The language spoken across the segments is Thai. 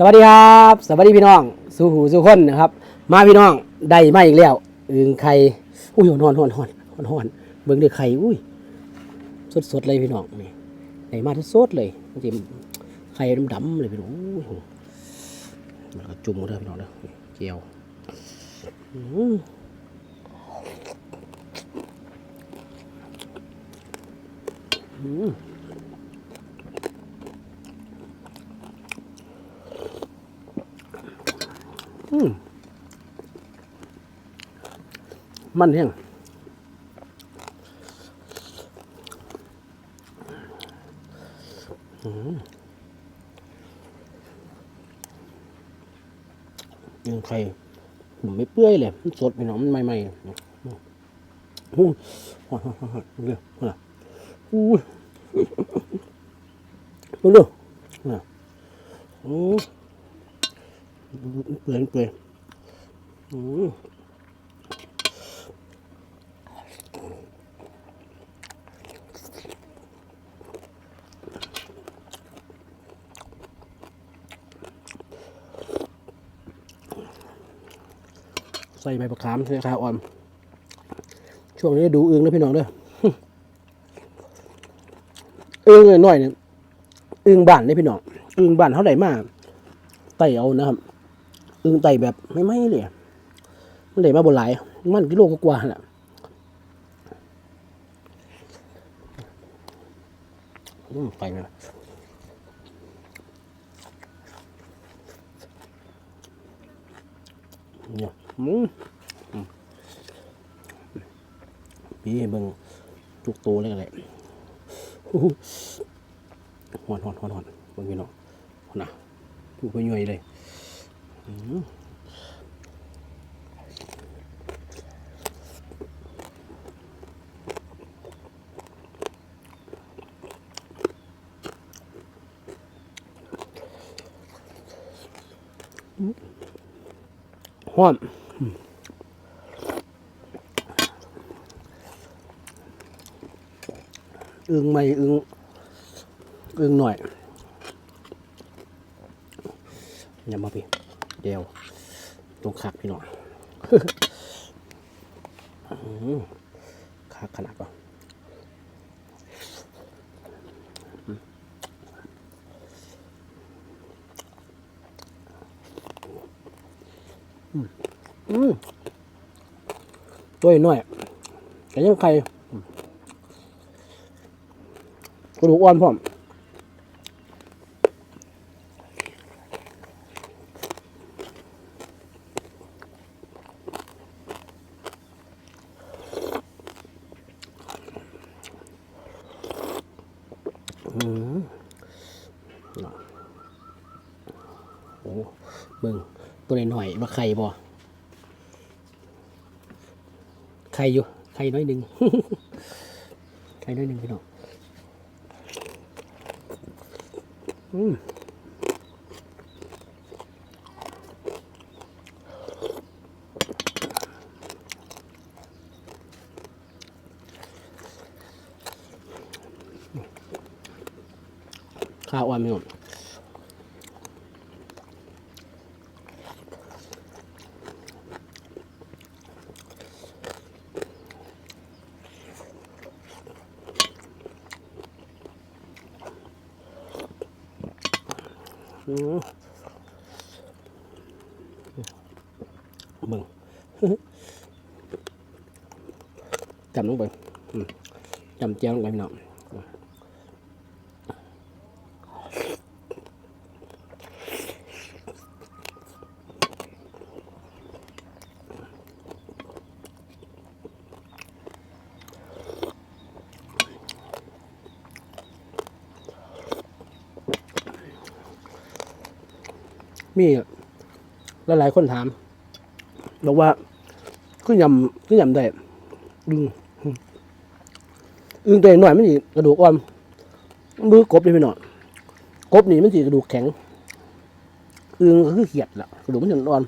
สวัสดีครับ สวัสดีพี่น้องสู่หูสู่คนนะครับ มาพี่น้องได้มาอีกแล้วอึงไข่อุ้ยหอนหอนหอนหอนหอนเบิ่งเด้อไข่อุ้ยสดสดๆเลยพี่น้องนี่ได้มาสดเลยจริงไข่ดำๆเลยพี่น้องมันก็จุ่มกันเด้พี่น้องเด้อเจียวอืม มันแห้งยังไข่ผมไม่เปื่อยเลยมันสดไปหน่อยมันใหม่ๆอู้หอนหอนหอนหอนเรื่องอะไรอู้ดูดูนะโอ้ เปื่อยเปื่อยใส่ใบประคามใส่ขาอ่อน ช่วงนี้ดูอึงนะพี่น้องเด้ออึงหน่อยเนี่ยอึงบ้านนี่พี่น้องอึงบ้านเท่าไหร่มากไต่เอานะครับ อึงไต่แบบไม่ไม่เลยมันได้มาบนหลาย มันกิโลกว่าๆน่ะอืมไปเลยเนี่ยมอืมพี่เบิ่งทุกโตเลยกันเลยอู้หูหอนหอนหอนหอนเบิ่งพี่น้องหอนะถูกไปย่อยเลย หอนอืมอึงไม่อึงอึงหน่อยอย่ามาพี่ ดียวตรงคักพี่น้องคักขนาดป่ะอืมตัวน้อยแต่ยังไข่กระดูกอ่อนพร้อม อืมน่ะ โอ้เบิ่งตัวหน่อยๆว่าไข่บ่ไข่อยู่ไข่น้อยหนึ่งไข่น้อยหนึ่งพี่น้องอืม ข้าวอ่อนพี่น้องอืมเบิ่งจำลงไปจำเจียวลงไปพี่อง มีหลายๆคนถามบอกว่าขึ้นยำขึ้นยำได้ดึงอึงตัวหน่อยมันสิกระดูกอ่อนมือกบเลยพี่น้องกบนี่มันสิกระดูกแข็งอึงก็คือเขียดแหละกระดูกมันจะอ่อน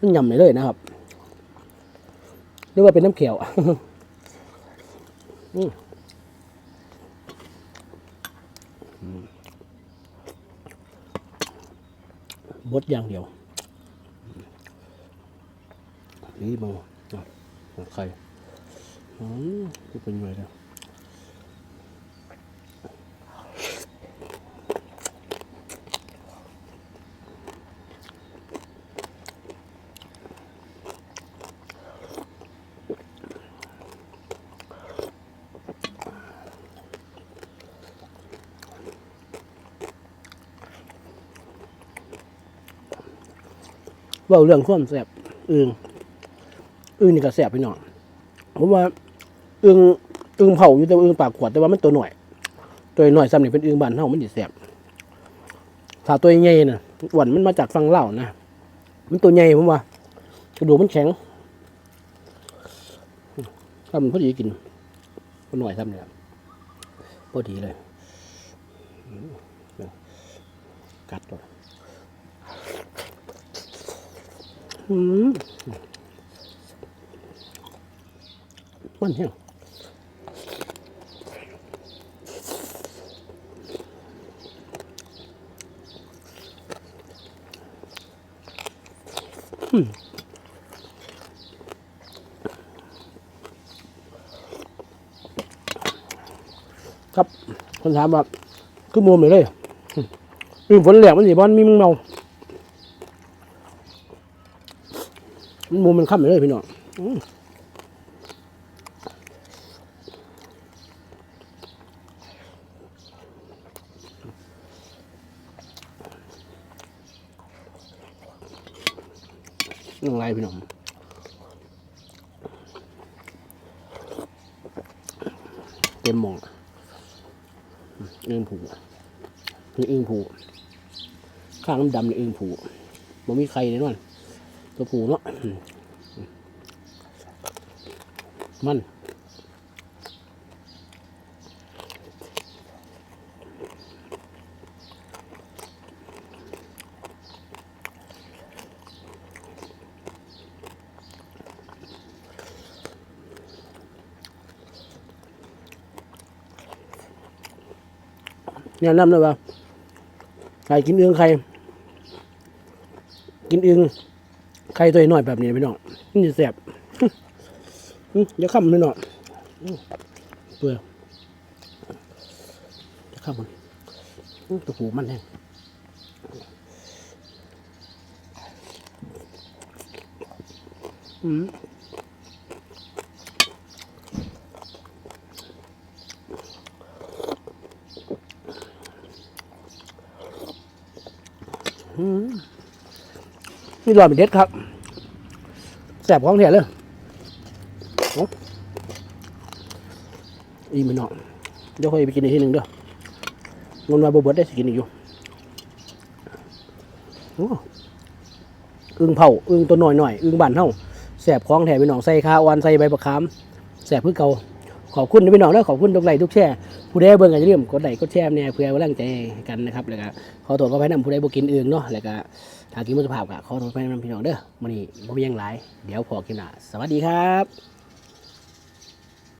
มันยำเลยเลยนะครับเรียกว่าเป็นน้ำเขียวอืม ดอย่างเดียว นี่บังอะไข่อืมเป็นไงเนี่ย ว่าเรื่องความแสบอึงอึงนี่ก็แสบไปหน่อยผมว่าอึงอึงเผาอยู่แต่ว่าอึงปากขวดแต่ว่ามันตัวหน่อย ตัวหน่อยซ้ำนี่เป็นอึงบานเท่ามันดิแสบถ้าตัวใหญ่น่ะอ้วนมันมาจากฝั่งเล่านะมันตัวใหญ่ผมว่ากระดูกมันแข็งถ้ามันพอดีกินก็หน่อยซ้ำเนี่ยพอดีเลย กัดตัว อืมมันแห้งอืมครับคนถามว่าคือมุมเลยเลยอืมฝนแหลกมันสิบอนมีมึงเมา มันมุมมันค่ำเลยพี่น้องอื้อยังไงพี่น้องเต็มมองเอื้องผูนี่เอื้องผูข้างน้ำดำนี่เอื้องผูมันมีใครแน่นอน ตัวผูเนาะมันเนี่ยนำเลยว่าใครกินเอื้องใครกินเอื้อง ใครตัวน้อยแบบนี้พี่น้องนี่จะแสบเดี๋ย่าข้ามพี่น้องเปลือกอย่าข้ามมันตัวหูมันแห้งอืม นี่รอยเป็นเด็ดครับแสบของแท้เลยอีมันเนาะเดี๋ยวค่อยไปกินอีกทีหนึ่งเด้อเงินมาบเบิดได้สิกินอีกอยู่อ้อึ่งเผาอึ่งตัวหน่อยหน่อยอึ่งบานเท่าแสบของแท้พี่น้องใส่ข้าวอ่อนใส่ใบประคามแสบเพื่อเก่า ขอบคุณพี่น้องแล้วขอบคุณทุกไลค์ทุกแชร์ผู้ใดเบิ่งก็อย่าลืมกดไลค์กดแชร์เนี่ยเพื่อว่าร่างใจกันนะครับแล้วก็ขอโทษขอไปนำผู้ใดบ่กินเองเนาะแล้วก็ถ้ากินมุสภาพก็ขอโทษไปนำพี่น้องเด้อมื้อนี้บ่มีหยังหลายเดี๋ยวพอกินหน้าสวัสดีครับ